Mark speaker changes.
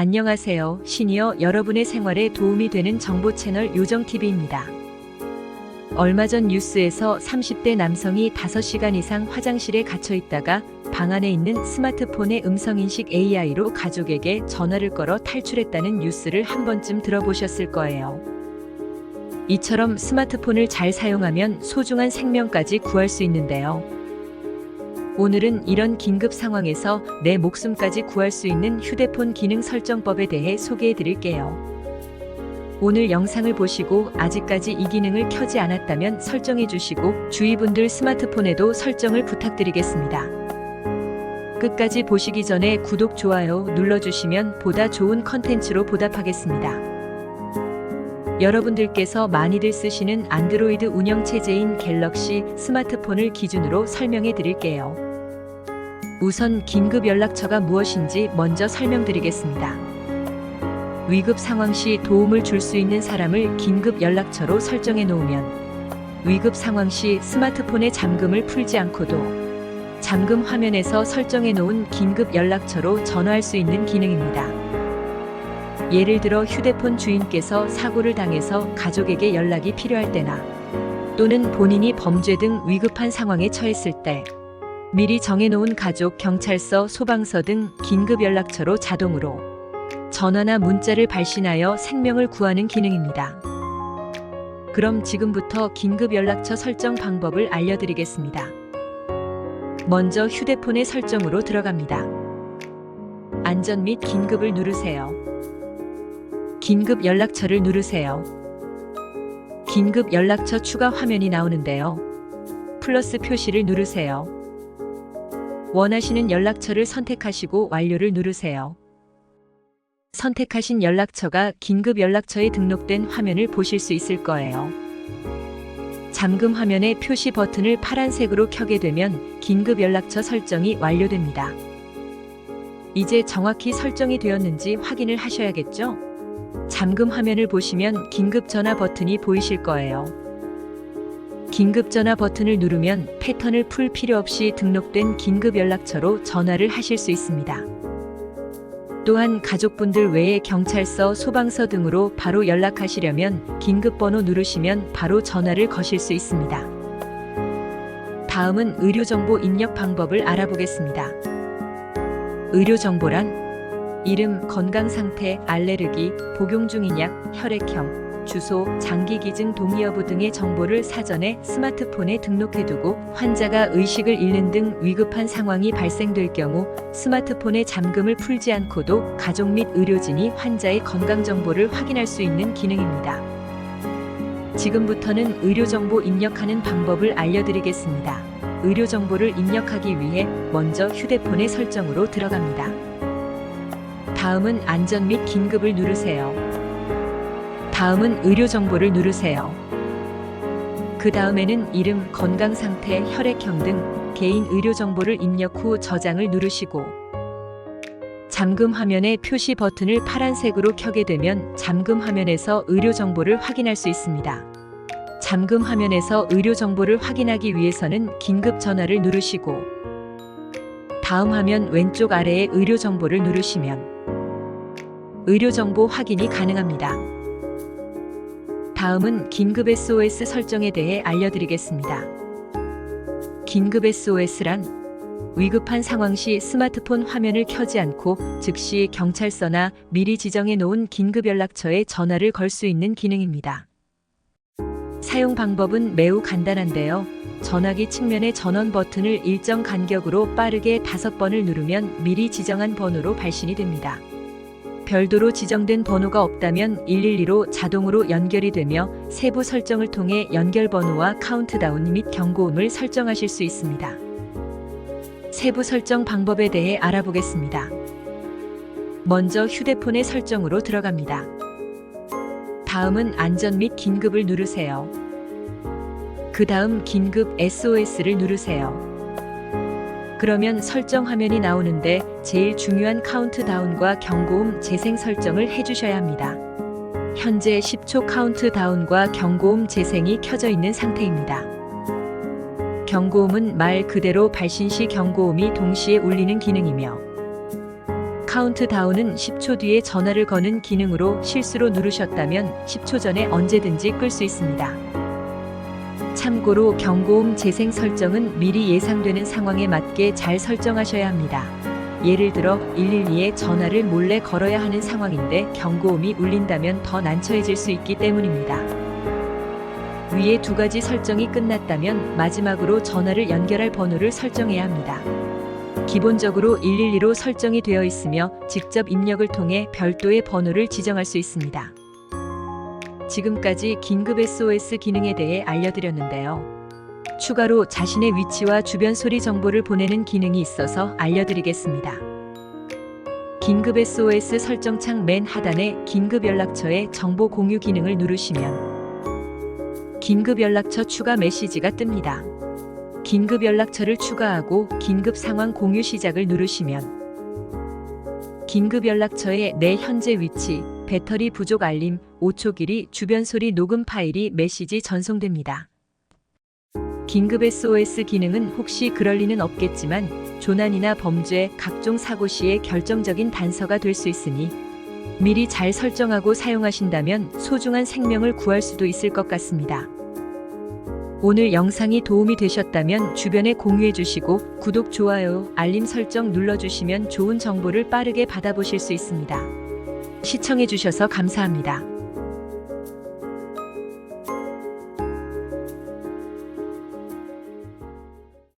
Speaker 1: 안녕하세요. 시니어 여러분의 생활에 도움이 되는 정보 채널 요정TV입니다. 얼마 전 뉴스에서 30대 남성이 5시간 이상 화장실에 갇혀 있다가 방 안에 있는 스마트폰의 음성인식 AI로 가족에게 전화를 걸어 탈출했다는 뉴스를 한 번쯤 들어보셨을 거예요. 이처럼 스마트폰을 잘 사용하면 소중한 생명까지 구할 수 있는데요. 오늘은 이런 긴급 상황에서 내 목숨까지 구할 수 있는 휴대폰 기능 설정법에 대해 소개해 드릴게요. 오늘 영상을 보시고 아직까지 이 기능을 켜지 않았다면 설정해 주시고 주위 분들 스마트폰에도 설정을 부탁드리겠습니다. 끝까지 보시기 전에 구독, 좋아요 눌러주시면 보다 좋은 컨텐츠로 보답하겠습니다. 여러분들께서 많이들 쓰시는 안드로이드 운영체제인 갤럭시 스마트폰을 기준으로 설명해 드릴게요. 우선 긴급 연락처가 무엇인지 먼저 설명드리겠습니다. 위급 상황 시 도움을 줄 수 있는 사람을 긴급 연락처로 설정해 놓으면 위급 상황 시 스마트폰의 잠금을 풀지 않고도 잠금 화면에서 설정해 놓은 긴급 연락처로 전화할 수 있는 기능입니다. 예를 들어 휴대폰 주인께서 사고를 당해서 가족에게 연락이 필요할 때나 또는 본인이 범죄 등 위급한 상황에 처했을 때 미리 정해놓은 가족, 경찰서, 소방서 등 긴급 연락처로 자동으로 전화나 문자를 발신하여 생명을 구하는 기능입니다. 그럼 지금부터 긴급 연락처 설정 방법을 알려드리겠습니다. 먼저 휴대폰의 설정으로 들어갑니다. 안전 및 긴급을 누르세요. 긴급 연락처를 누르세요. 긴급 연락처 추가 화면이 나오는데요. 플러스 표시를 누르세요. 원하시는 연락처를 선택하시고 완료를 누르세요. 선택하신 연락처가 긴급 연락처에 등록된 화면을 보실 수 있을 거예요. 잠금 화면의 표시 버튼을 파란색으로 켜게 되면 긴급 연락처 설정이 완료됩니다. 이제 정확히 설정이 되었는지 확인을 하셔야겠죠? 잠금 화면을 보시면 긴급 전화 버튼이 보이실 거예요. 긴급 전화 버튼을 누르면 패턴을 풀 필요 없이 등록된 긴급 연락처로 전화를 하실 수 있습니다. 또한 가족분들 외에 경찰서, 소방서 등으로 바로 연락하시려면 긴급 번호 누르시면 바로 전화를 거실 수 있습니다. 다음은 의료 정보 입력 방법을 알아보겠습니다. 의료 정보란 이름, 건강 상태, 알레르기, 복용 중인 약, 혈액형, 주소, 장기 기증 동의 여부 등의 정보를 사전에 스마트폰에 등록해두고 환자가 의식을 잃는 등 위급한 상황이 발생될 경우 스마트폰의 잠금을 풀지 않고도 가족 및 의료진이 환자의 건강 정보를 확인할 수 있는 기능입니다. 지금부터는 의료 정보 입력하는 방법을 알려드리겠습니다. 의료 정보를 입력하기 위해 먼저 휴대폰의 설정으로 들어갑니다. 다음은 안전 및 긴급을 누르세요. 다음은 의료 정보를 누르세요. 그 다음에는 이름, 건강 상태, 혈액형 등 개인 의료 정보를 입력 후 저장을 누르시고 잠금 화면의 표시 버튼을 파란색으로 켜게 되면 잠금 화면에서 의료 정보를 확인할 수 있습니다. 잠금 화면에서 의료 정보를 확인하기 위해서는 긴급 전화를 누르시고 다음 화면 왼쪽 아래에 의료 정보를 누르시면 의료 정보 확인이 가능합니다. 다음은 긴급 SOS 설정에 대해 알려드리겠습니다. 긴급 SOS란 위급한 상황 시 스마트폰 화면을 켜지 않고 즉시 경찰서나 미리 지정해 놓은 긴급 연락처에 전화를 걸 수 있는 기능입니다. 사용 방법은 매우 간단한데요. 전화기 측면의 전원 버튼을 일정 간격으로 빠르게 다섯 번을 누르면 미리 지정한 번호로 발신이 됩니다. 별도로 지정된 번호가 없다면 112로 자동으로 연결이 되며 세부 설정을 통해 연결 번호와 카운트다운 및 경고음을 설정하실 수 있습니다. 세부 설정 방법에 대해 알아보겠습니다. 먼저 휴대폰의 설정으로 들어갑니다. 다음은 안전 및 긴급을 누르세요. 그 다음 긴급 SOS를 누르세요. 그러면 설정 화면이 나오는데 제일 중요한 카운트다운과 경고음 재생 설정을 해주셔야 합니다. 현재 10초 카운트다운과 경고음 재생이 켜져 있는 상태입니다. 경고음은 말 그대로 발신 시 경고음이 동시에 울리는 기능이며 카운트다운은 10초 뒤에 전화를 거는 기능으로 실수로 누르셨다면 10초 전에 언제든지 끌 수 있습니다. 참고로 경고음 재생 설정은 미리 예상되는 상황에 맞게 잘 설정하셔야 합니다. 예를 들어 112에 전화를 몰래 걸어야 하는 상황인데 경고음이 울린다면 더 난처해질 수 있기 때문입니다. 위에 두 가지 설정이 끝났다면 마지막으로 전화를 연결할 번호를 설정해야 합니다. 기본적으로 112로 설정이 되어 있으며 직접 입력을 통해 별도의 번호를 지정할 수 있습니다. 지금까지 긴급 SOS 기능에 대해 알려드렸는데요. 추가로 자신의 위치와 주변 소리 정보를 보내는 기능이 있어서 알려드리겠습니다. 긴급 SOS 설정창 맨 하단에 긴급 연락처의 정보 공유 기능을 누르시면 긴급 연락처 추가 메시지가 뜹니다. 긴급 연락처를 추가하고 긴급 상황 공유 시작을 누르시면 긴급 연락처의 내 현재 위치, 배터리 부족 알림, 5초 길이 주변 소리 녹음 파일이 메시지 전송됩니다. 긴급 SOS 기능은 혹시 그럴 리는 없겠지만 조난이나 범죄, 각종 사고 시에 결정적인 단서가 될 수 있으니 미리 잘 설정하고 사용하신다면 소중한 생명을 구할 수도 있을 것 같습니다. 오늘 영상이 도움이 되셨다면 주변에 공유해 주시고 구독, 좋아요, 알림 설정 눌러주시면 좋은 정보를 빠르게 받아보실 수 있습니다. 시청해 주셔서 감사합니다.